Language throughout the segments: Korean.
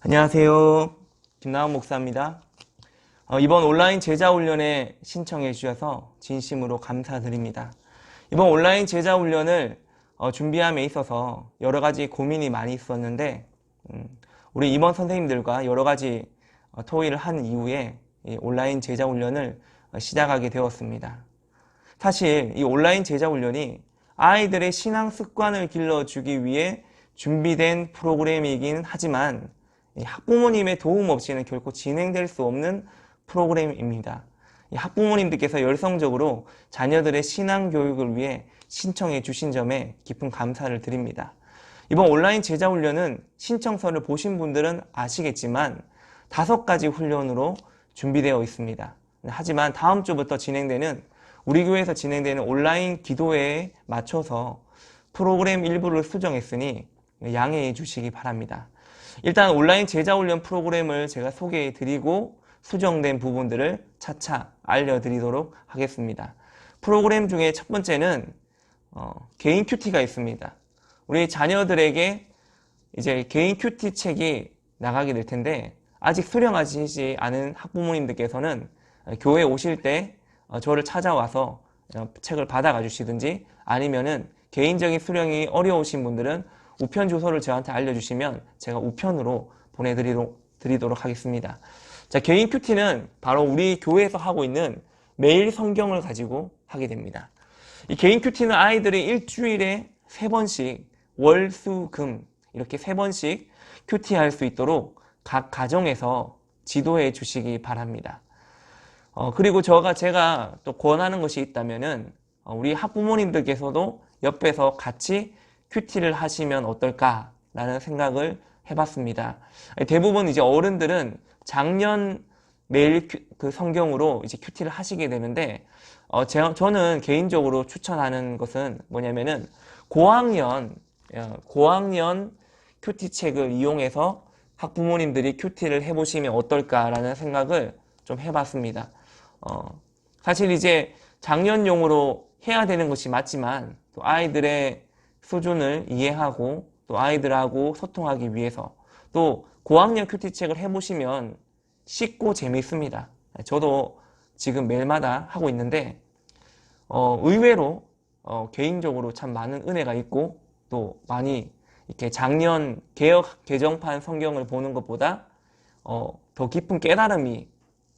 안녕하세요. 김나원 목사입니다. 어, 이번 온라인 제자 훈련에 신청해 주셔서 진심으로 감사드립니다. 이번 온라인 제자 훈련을 어, 준비함에 있어서 여러 가지 고민이 많이 있었는데 음, 우리 임원 선생님들과 여러 가지 어, 토의를 한 이후에 이 온라인 제자 훈련을 어, 시작하게 되었습니다. 사실 이 온라인 제자 훈련이 아이들의 신앙 습관을 길러주기 위해 준비된 프로그램이긴 하지만 이 학부모님의 도움 없이는 결코 진행될 수 없는 프로그램입니다. 이 학부모님들께서 열성적으로 자녀들의 신앙 교육을 위해 신청해 주신 점에 깊은 감사를 드립니다. 이번 온라인 제자 훈련은 신청서를 보신 분들은 아시겠지만 다섯 가지 훈련으로 준비되어 있습니다. 하지만 다음 주부터 진행되는 우리 교회에서 진행되는 온라인 기도회에 맞춰서 프로그램 일부를 수정했으니 양해해 주시기 바랍니다. 일단 온라인 제자 훈련 프로그램을 제가 소개해 드리고 수정된 부분들을 차차 알려드리도록 하겠습니다. 프로그램 중에 첫 번째는 어, 개인 큐티가 있습니다. 우리 자녀들에게 이제 개인 큐티 책이 나가게 될 텐데 아직 수령하시지 않은 학부모님들께서는 어, 교회 오실 때 어, 저를 찾아와서 어, 책을 받아가 주시든지 아니면은 개인적인 수령이 어려우신 분들은 우편 주소를 저한테 알려주시면 제가 우편으로 보내드리도록 하겠습니다. 자, 개인 큐티는 바로 우리 교회에서 하고 있는 매일 성경을 가지고 하게 됩니다. 이 개인 큐티는 아이들이 일주일에 세 번씩 월, 수, 금 이렇게 세 번씩 큐티할 수 있도록 각 가정에서 지도해 주시기 바랍니다. 어, 그리고 저가 제가 또 권하는 것이 있다면은 어, 우리 학부모님들께서도 옆에서 같이 큐티를 하시면 어떨까라는 생각을 해봤습니다. 대부분 이제 어른들은 작년 매일 큐- 그 성경으로 이제 큐티를 하시게 되는데 어, 제, 저는 개인적으로 추천하는 것은 뭐냐면은 고학년 어, 고학년 큐티 책을 이용해서 학부모님들이 큐티를 해보시면 어떨까라는 생각을 좀 해봤습니다. 어, 사실 이제 작년용으로 해야 되는 것이 맞지만 또 아이들의 수준을 이해하고 또 아이들하고 소통하기 위해서 또 고학년 큐티 책을 해보시면 쉽고 재미있습니다. 저도 지금 매일마다 하고 있는데 어, 의외로 어, 개인적으로 참 많은 은혜가 있고 또 많이 이렇게 작년 개혁 개정판 성경을 보는 것보다 어, 더 깊은 깨달음이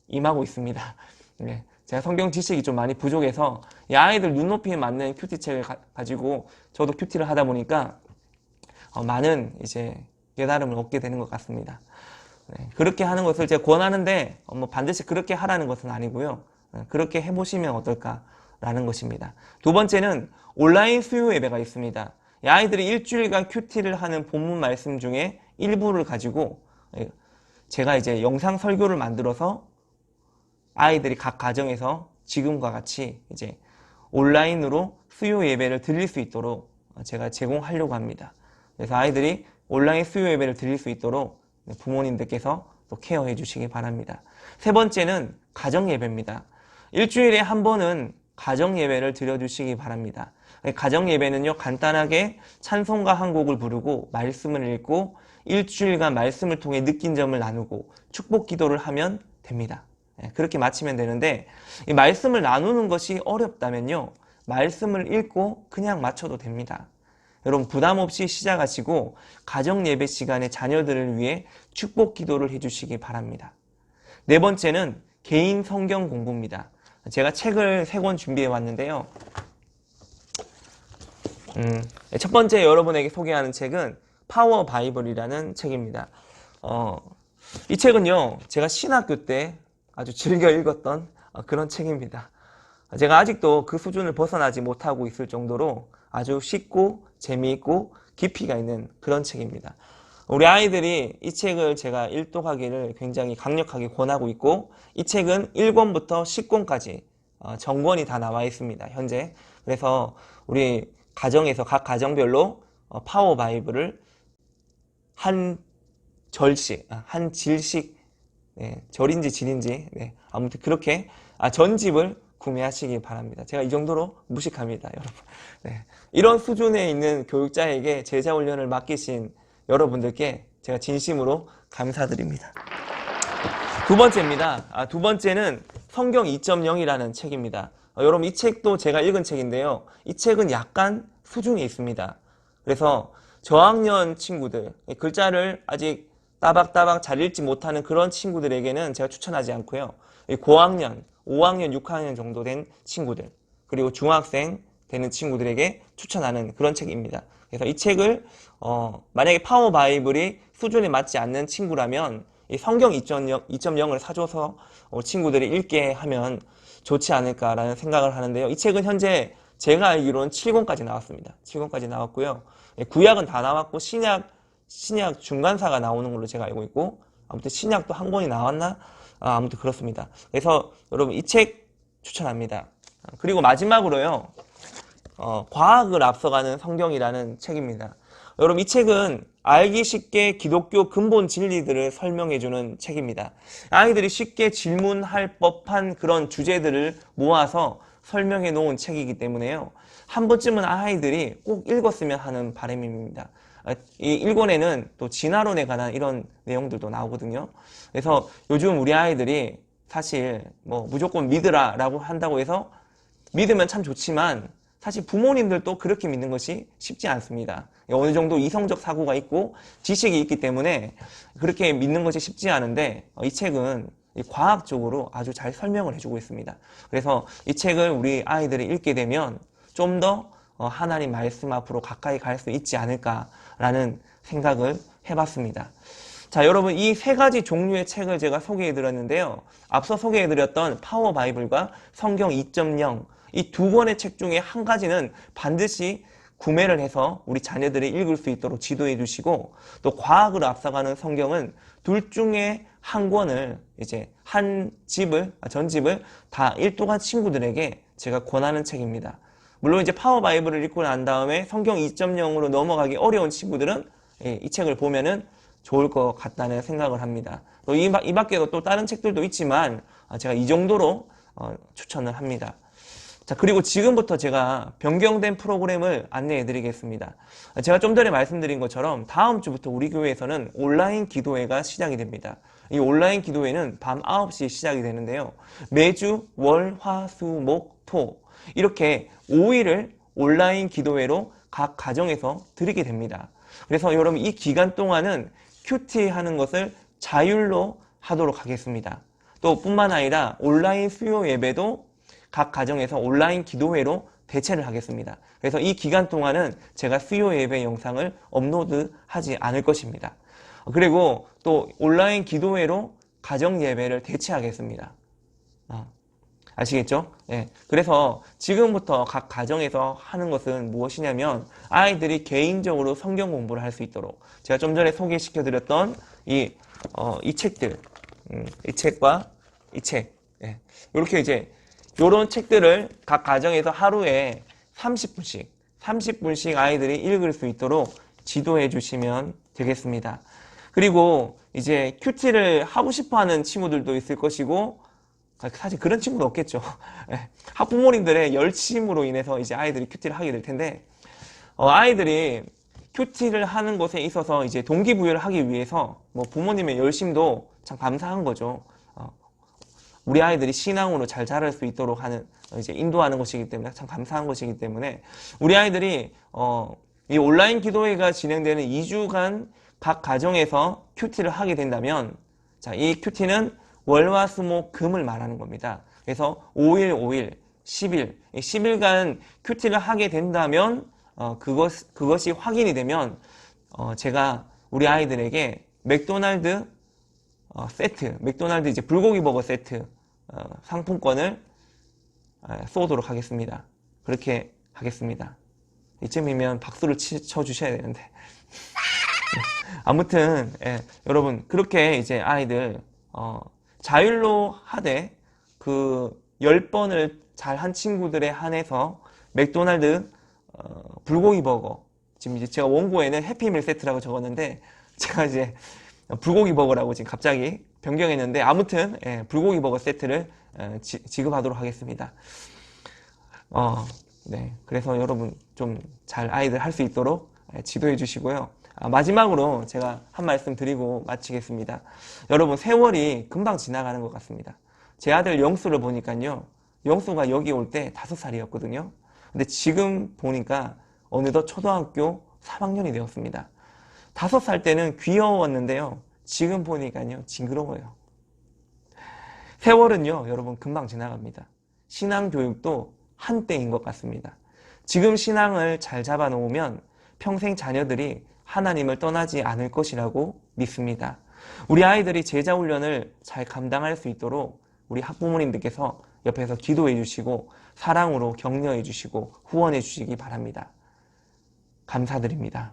임하고 있습니다. 네, 제가 성경 지식이 좀 많이 부족해서 이 아이들 눈높이에 맞는 큐티 책을 가, 지고 저도 큐티를 하다 보니까 어, 많은 이제 깨달음을 얻게 되는 것 같습니다. 네, 그렇게 하는 것을 제가 권하는데 어, 뭐 반드시 그렇게 하라는 것은 아니고요. 네, 그렇게 해보시면 어떨까라는 것입니다. 두 번째는 온라인 수요 예배가 있습니다. 이 아이들이 일주일간 큐티를 하는 본문 말씀 중에 일부를 가지고 예, 제가 이제 영상 설교를 만들어서 아이들이 각 가정에서 지금과 같이 이제 온라인으로 수요 예배를 드릴 수 있도록 제가 제공하려고 합니다. 그래서 아이들이 온라인 수요 예배를 드릴 수 있도록 부모님들께서 또 케어해 주시기 바랍니다. 세 번째는 가정 예배입니다. 일주일에 한 번은 가정 예배를 드려 주시기 바랍니다. 가정 예배는요, 간단하게 찬송가 한 곡을 부르고 말씀을 읽고 일주일간 말씀을 통해 느낀 점을 나누고 축복 기도를 하면 됩니다. 예, 그렇게 마치면 되는데 이 말씀을 나누는 것이 어렵다면요. 말씀을 읽고 그냥 마쳐도 됩니다. 여러분 부담 없이 시작하시고 가정 예배 시간에 자녀들을 위해 축복 기도를 해 주시기 바랍니다. 네 번째는 개인 성경 공부입니다. 제가 책을 세 권 준비해 왔는데요. 음, 첫 번째 여러분에게 소개하는 책은 파워 바이블이라는 책입니다. 어, 이 책은요, 제가 신학교 때 아주 즐겨 읽었던 어, 그런 책입니다. 제가 아직도 그 수준을 벗어나지 못하고 있을 정도로 아주 쉽고 재미있고 깊이가 있는 그런 책입니다. 우리 아이들이 이 책을 제가 일독하기를 굉장히 강력하게 권하고 있고 이 책은 1권부터 10권까지 어, 정권이 다 나와 있습니다. 현재. 그래서 우리 가정에서 각 가정별로 어, 파워 바이블을 한 절씩, 아, 한 질씩 네, 절인지 질인지 네, 아무튼 그렇게 아, 전집을 구매하시기 바랍니다. 제가 이 정도로 무식합니다, 여러분. 네, 이런 수준에 있는 교육자에게 제자 훈련을 맡기신 여러분들께 제가 진심으로 감사드립니다. 두 번째입니다. 아, 두 번째는 성경 2.0이라는 책입니다. 어, 여러분 이 책도 제가 읽은 책인데요. 이 책은 약간 수준이 있습니다. 그래서 저학년 친구들, 글자를 아직 따박따박 잘 읽지 못하는 그런 친구들에게는 제가 추천하지 않고요. 이 고학년, 5학년, 6학년 정도 된 친구들, 그리고 중학생 되는 친구들에게 추천하는 그런 책입니다. 그래서 이 책을 어, 만약에 파워 바이블이 수준에 맞지 않는 친구라면 이 성경 2.0, 2.0을 사줘서 어, 친구들이 읽게 하면 좋지 않을까라는 생각을 하는데요. 이 책은 현재 제가 알기로는 7권까지 나왔습니다. 7권까지 나왔고요. 예, 구약은 다 나왔고 신약 신약 중간사가 나오는 걸로 제가 알고 있고 아무튼 신약도 한 권이 나왔나? 아, 아무튼 그렇습니다. 그래서 여러분 이 책 추천합니다. 아, 그리고 마지막으로요. 어, 과학을 앞서가는 성경이라는 책입니다. 여러분 이 책은 알기 쉽게 기독교 근본 진리들을 설명해주는 책입니다. 아이들이 쉽게 질문할 법한 그런 주제들을 모아서 설명해 놓은 책이기 때문에요. 한 번쯤은 아이들이 꼭 읽었으면 하는 바람입니다. 아, 이 일권에는 또 진화론에 관한 이런 내용들도 나오거든요. 그래서 요즘 우리 아이들이 사실 뭐 무조건 믿으라라고 한다고 해서 믿으면 참 좋지만 사실 부모님들도 그렇게 믿는 것이 쉽지 않습니다. 어느 정도 이성적 사고가 있고 지식이 있기 때문에 그렇게 믿는 것이 쉽지 않은데 어, 이 책은 과학적으로 아주 잘 설명을 해주고 있습니다. 그래서 이 책을 우리 아이들이 읽게 되면 좀더 어, 하나님 말씀 앞으로 가까이 갈 수 있지 않을까 라는 생각을 해봤습니다. 자, 여러분 이 세 가지 종류의 책을 제가 소개해 드렸는데요. 앞서 소개해 드렸던 파워 바이블과 성경 2.0 이 두 권의 책 중에 한 가지는 반드시 구매를 해서 우리 자녀들이 읽을 수 있도록 지도해 주시고 또 과학을 앞서가는 성경은 둘 중에 한 권을 이제 한 집을 아, 전집을 다 일독한 친구들에게 제가 권하는 책입니다. 물론 이제 파워 바이블을 읽고 난 다음에 성경 2.0으로 넘어가기 어려운 친구들은 예, 이 책을 보면은 좋을 것 같다는 생각을 합니다. 또 이 밖에도 또 다른 책들도 있지만 아, 제가 이 정도로 어, 추천을 합니다. 자, 그리고 지금부터 제가 변경된 프로그램을 안내해 드리겠습니다. 제가 좀 전에 말씀드린 것처럼 다음 주부터 우리 교회에서는 온라인 기도회가 시작이 됩니다. 이 온라인 기도회는 밤 9시 시작이 되는데요. 매주 월, 화, 수, 목, 토 이렇게 5일을 온라인 기도회로 각 가정에서 드리게 됩니다. 그래서 여러분 이 기간 동안은 큐티 하는 것을 자율로 하도록 하겠습니다. 또 뿐만 아니라 온라인 수요 예배도 각 가정에서 온라인 기도회로 대체를 하겠습니다. 그래서 이 기간 동안은 제가 수요 예배 영상을 업로드하지 않을 것입니다. 그리고 또 온라인 기도회로 가정 예배를 대체하겠습니다. 아, 아시겠죠? 네. 그래서 지금부터 각 가정에서 하는 것은 무엇이냐면 아이들이 개인적으로 성경 공부를 할 수 있도록 제가 좀 전에 소개시켜 드렸던 이, 어, 이 책들, 음, 이 책과 이 책, 네. 이렇게 이제 이런 책들을 각 가정에서 하루에 30분씩, 30분씩 아이들이 읽을 수 있도록 지도해 주시면 되겠습니다. 그리고 이제 큐티를 하고 싶어 하는 친구들도 있을 것이고, 사실 그런 친구도 없겠죠. 예. 학부모님들의 열심으로 인해서 이제 아이들이 큐티를 하게 될 텐데, 어, 아이들이 큐티를 하는 것에 있어서 이제 동기부여를 하기 위해서 뭐 부모님의 열심도 참 감사한 거죠. 우리 아이들이 신앙으로 잘 자랄 수 있도록 하는 이제 인도하는 것이기 때문에 참 감사한 것이기 때문에 우리 아이들이 어, 이 온라인 기도회가 진행되는 2주간 각 가정에서 큐티를 하게 된다면 자, 이 큐티는 월화 수목 금을 말하는 겁니다. 그래서 5일 5일 10일 10일간 큐티를 하게 된다면 어, 그것 그것이 확인이 되면 어, 제가 우리 아이들에게 맥도날드 어, 세트, 맥도날드 이제 불고기 버거 세트 어, 상품권을 어, 쏘도록 하겠습니다. 그렇게 하겠습니다. 이쯤이면 박수를 치, 쳐주셔야 되는데. 아무튼 예, 여러분 그렇게 이제 아이들 어, 자율로 하되 그 10번을 잘 한 친구들에 한해서 맥도날드 어, 불고기 버거 지금 이제 제가 원고에는 해피밀 세트라고 적었는데 제가 이제 불고기 버거라고 지금 갑자기 변경했는데 아무튼 예, 불고기 버거 세트를 예, 지, 급하도록 하겠습니다. 어, 네. 그래서 여러분 좀 잘 아이들 할 수 있도록 예, 지도해 주시고요. 아, 마지막으로 제가 한 말씀 드리고 마치겠습니다. 여러분, 세월이 금방 지나가는 것 같습니다. 제 아들 영수를 보니까요. 영수가 여기 올 때 다섯 살이었거든요. 근데 지금 보니까 어느덧 초등학교 3학년이 되었습니다. 다섯 살 때는 귀여웠는데요. 지금 보니까요. 징그러워요. 세월은요, 여러분, 금방 지나갑니다. 신앙 교육도 한때인 것 같습니다. 지금 신앙을 잘 잡아놓으면 평생 자녀들이 하나님을 떠나지 않을 것이라고 믿습니다. 우리 아이들이 제자 훈련을 잘 감당할 수 있도록 우리 학부모님들께서 옆에서 기도해 주시고 사랑으로 격려해 주시고 후원해 주시기 바랍니다. 감사드립니다.